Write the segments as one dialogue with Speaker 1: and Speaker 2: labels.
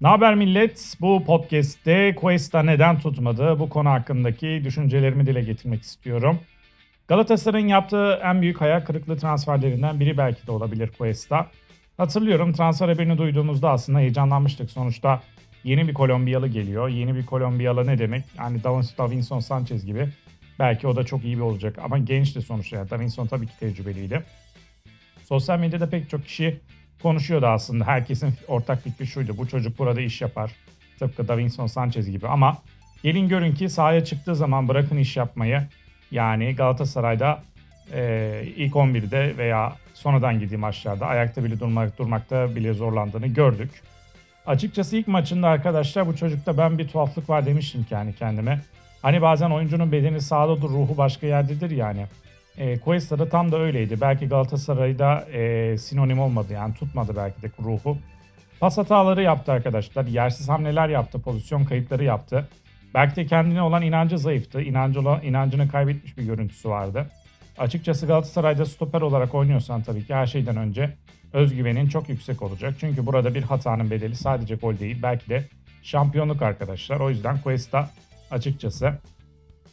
Speaker 1: Ne haber millet? Bu podcast'te Cuesta neden tutmadı? Bu konu hakkındaki düşüncelerimi dile getirmek istiyorum. Galatasaray'ın yaptığı en büyük hayal kırıklığı transferlerinden biri belki de olabilir Cuesta. Hatırlıyorum transfer haberini duyduğumuzda aslında heyecanlanmıştık. Sonuçta yeni bir Kolombiyalı geliyor. Yeni bir Kolombiyalı ne demek? Yani Davin- Davinson Sanchez gibi. Belki o da çok iyi bir olacak ama gençti sonuçta. Yani Davinson tabii ki tecrübeliydi. Sosyal medyada pek çok kişi konuşuyordu aslında. Herkesin ortak fikri şuydu. Bu çocuk burada iş yapar. Tıpkı Davinson Sanchez gibi ama gelin görün ki sahaya çıktığı zaman bırakın iş yapmayı. Yani Galatasaray'da e, ilk 11'de veya sonradan girdiği maçlarda ayakta bile durmak, durmakta bile zorlandığını gördük. Açıkçası ilk maçında arkadaşlar bu çocukta ben bir tuhaflık var demiştim kendi kendime. Hani bazen oyuncunun bedeni sağdadır, ruhu başka yerdedir yani. E, Cuesta da tam da öyleydi. Belki Galatasaray'da e, sinonim olmadı yani tutmadı belki de ruhu. Pas hataları yaptı arkadaşlar. Yersiz hamleler yaptı, pozisyon kayıpları yaptı. Belki de kendine olan inancı zayıftı. İnancı olan, inancını kaybetmiş bir görüntüsü vardı. Açıkçası Galatasaray'da stoper olarak oynuyorsan tabii ki her şeyden önce özgüvenin çok yüksek olacak. Çünkü burada bir hatanın bedeli sadece gol değil belki de şampiyonluk arkadaşlar. O yüzden Cuesta açıkçası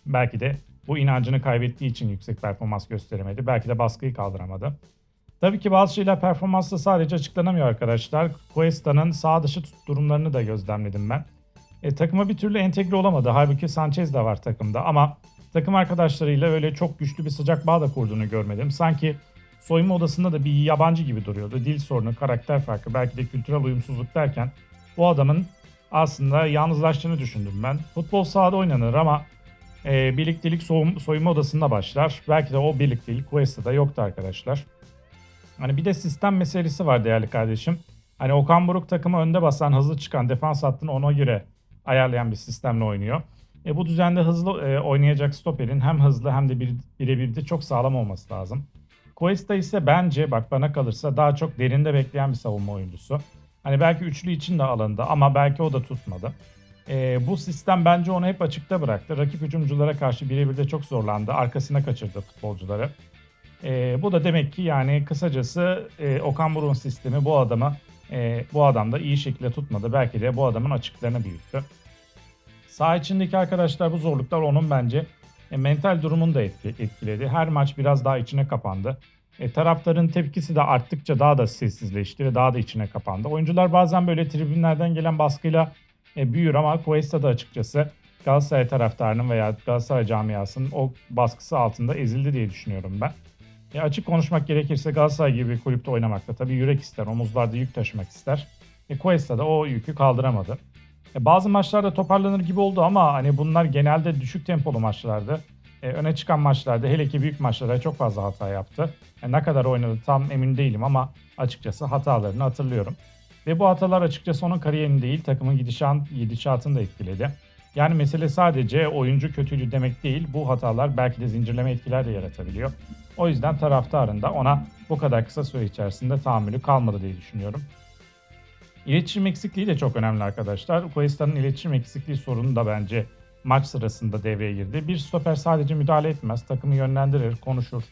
Speaker 1: belki de bu inancını kaybettiği için yüksek performans gösteremedi. Belki de baskıyı kaldıramadı. Tabii ki bazı şeyler performansla sadece açıklanamıyor arkadaşlar. Cuesta'nın sağ dışı durumlarını da gözlemledim ben. E, takıma bir türlü entegre olamadı. Halbuki Sanchez de var takımda ama takım arkadaşlarıyla öyle çok güçlü bir sıcak bağ da kurduğunu görmedim. Sanki soyunma odasında da bir yabancı gibi duruyordu. Dil sorunu, karakter farkı, belki de kültürel uyumsuzluk derken bu adamın aslında yalnızlaştığını düşündüm ben. Futbol sahada oynanır ama e, birliktelik soğum, soyunma odasında başlar. Belki de o birliktelik Cuesta'da yoktu arkadaşlar. Hani bir de sistem meselesi var değerli kardeşim. Hani Okan Buruk takımı önde basan, hızlı çıkan, defans hattını ona göre ayarlayan bir sistemle oynuyor. E, bu düzende hızlı e, oynayacak stoperin hem hızlı hem de bir, birebir de çok sağlam olması lazım. Cuesta ise bence bak bana kalırsa daha çok derinde bekleyen bir savunma oyuncusu. Hani belki üçlü için de alındı ama belki o da tutmadı. E, bu sistem bence onu hep açıkta bıraktı. Rakip hücumculara karşı birebir de çok zorlandı. Arkasına kaçırdı futbolcuları. E, bu da demek ki yani kısacası e, Okan Buruk'un sistemi bu adama e, bu adam da iyi şekilde tutmadı. Belki de bu adamın açıklarını büyüttü. Sağ içindeki arkadaşlar bu zorluklar onun bence e, mental durumunu da etki- etkiledi. Her maç biraz daha içine kapandı. E, taraftarın tepkisi de arttıkça daha da sessizleşti ve daha da içine kapandı. Oyuncular bazen böyle tribünlerden gelen baskıyla e, büyür ama Cuesta da açıkçası Galatasaray taraftarının veya Galatasaray camiasının o baskısı altında ezildi diye düşünüyorum ben. E, açık konuşmak gerekirse Galatasaray gibi bir kulüpte oynamakta tabii yürek ister, omuzlarda yük taşımak ister. E, Cuesta da o yükü kaldıramadı. E, bazı maçlarda toparlanır gibi oldu ama hani bunlar genelde düşük tempolu maçlardı. E, öne çıkan maçlarda hele ki büyük maçlarda çok fazla hata yaptı. E, ne kadar oynadı tam emin değilim ama açıkçası hatalarını hatırlıyorum. Ve bu hatalar açıkçası onun kariyerini değil takımın gidişan, gidişatını da etkiledi. Yani mesele sadece oyuncu kötülüğü demek değil. Bu hatalar belki de zincirleme etkiler de yaratabiliyor. O yüzden taraftarın da ona bu kadar kısa süre içerisinde tahammülü kalmadı diye düşünüyorum. İletişim eksikliği de çok önemli arkadaşlar. Cuesta'nın iletişim eksikliği sorunu da bence maç sırasında devreye girdi. Bir stoper sadece müdahale etmez, takımı yönlendirir, konuşur,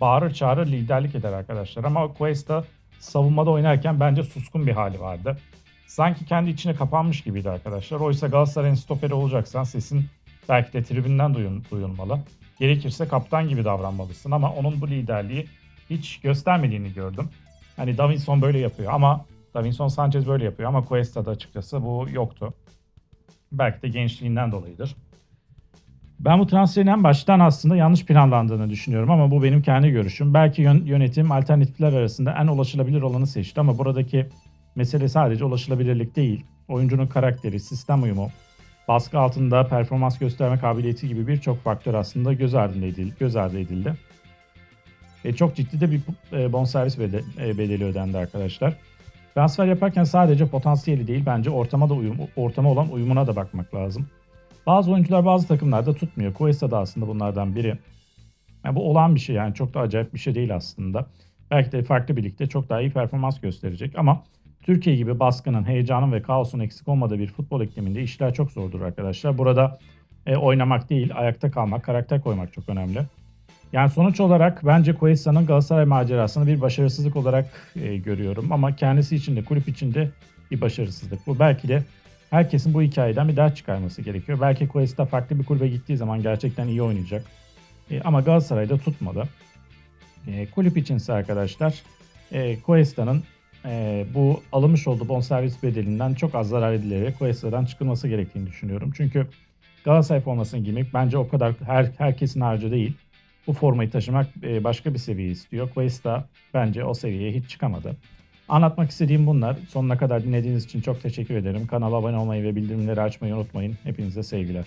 Speaker 1: bağırır çağırır, liderlik eder arkadaşlar. Ama Cuesta savunmada oynarken bence suskun bir hali vardı. Sanki kendi içine kapanmış gibiydi arkadaşlar. Oysa Galatasaray'ın stoperi olacaksan sesin belki de tribünden duyun, duyulmalı. Gerekirse kaptan gibi davranmalısın ama onun bu liderliği hiç göstermediğini gördüm. Hani Davinson böyle yapıyor ama Davinson Sanchez böyle yapıyor ama Cuesta'da açıkçası bu yoktu. Belki de gençliğinden dolayıdır. Ben bu transferin en baştan aslında yanlış planlandığını düşünüyorum ama bu benim kendi görüşüm. Belki yön- yönetim alternatifler arasında en ulaşılabilir olanı seçti ama buradaki mesele sadece ulaşılabilirlik değil. Oyuncunun karakteri, sistem uyumu, baskı altında performans gösterme kabiliyeti gibi birçok faktör aslında göz ardı edildi. Göz ardı edildi. E, çok ciddi de bir e, bonservis e, bedeli ödendi arkadaşlar. Transfer yaparken sadece potansiyeli değil bence ortama da uyum, ortama olan uyumuna da bakmak lazım. Bazı oyuncular bazı takımlarda tutmuyor. Cuesta da aslında bunlardan biri. Yani bu olan bir şey yani çok da acayip bir şey değil aslında. Belki de farklı birlikte çok daha iyi performans gösterecek ama Türkiye gibi baskının, heyecanın ve kaosun eksik olmadığı bir futbol ikliminde işler çok zordur arkadaşlar. Burada e, oynamak değil, ayakta kalmak, karakter koymak çok önemli. Yani sonuç olarak bence Cuesta'nın Galatasaray macerasını bir başarısızlık olarak e, görüyorum. Ama kendisi için de kulüp için de bir başarısızlık bu. Belki de herkesin bu hikayeden bir ders çıkarması gerekiyor. Belki Cuesta farklı bir kulübe gittiği zaman gerçekten iyi oynayacak. E, ama Galatasaray'da tutmadı. E, kulüp içinse arkadaşlar e, Cuesta'nın e, bu alınmış olduğu bonservis bedelinden çok az zarar edilerek Cuesta'dan çıkılması gerektiğini düşünüyorum. Çünkü Galatasaray formasını giymek bence o kadar her, herkesin harcı değil. Bu formayı taşımak e, başka bir seviye istiyor. Cuesta bence o seviyeye hiç çıkamadı. Anlatmak istediğim bunlar. Sonuna kadar dinlediğiniz için çok teşekkür ederim. Kanala abone olmayı ve bildirimleri açmayı unutmayın. Hepinize sevgiler.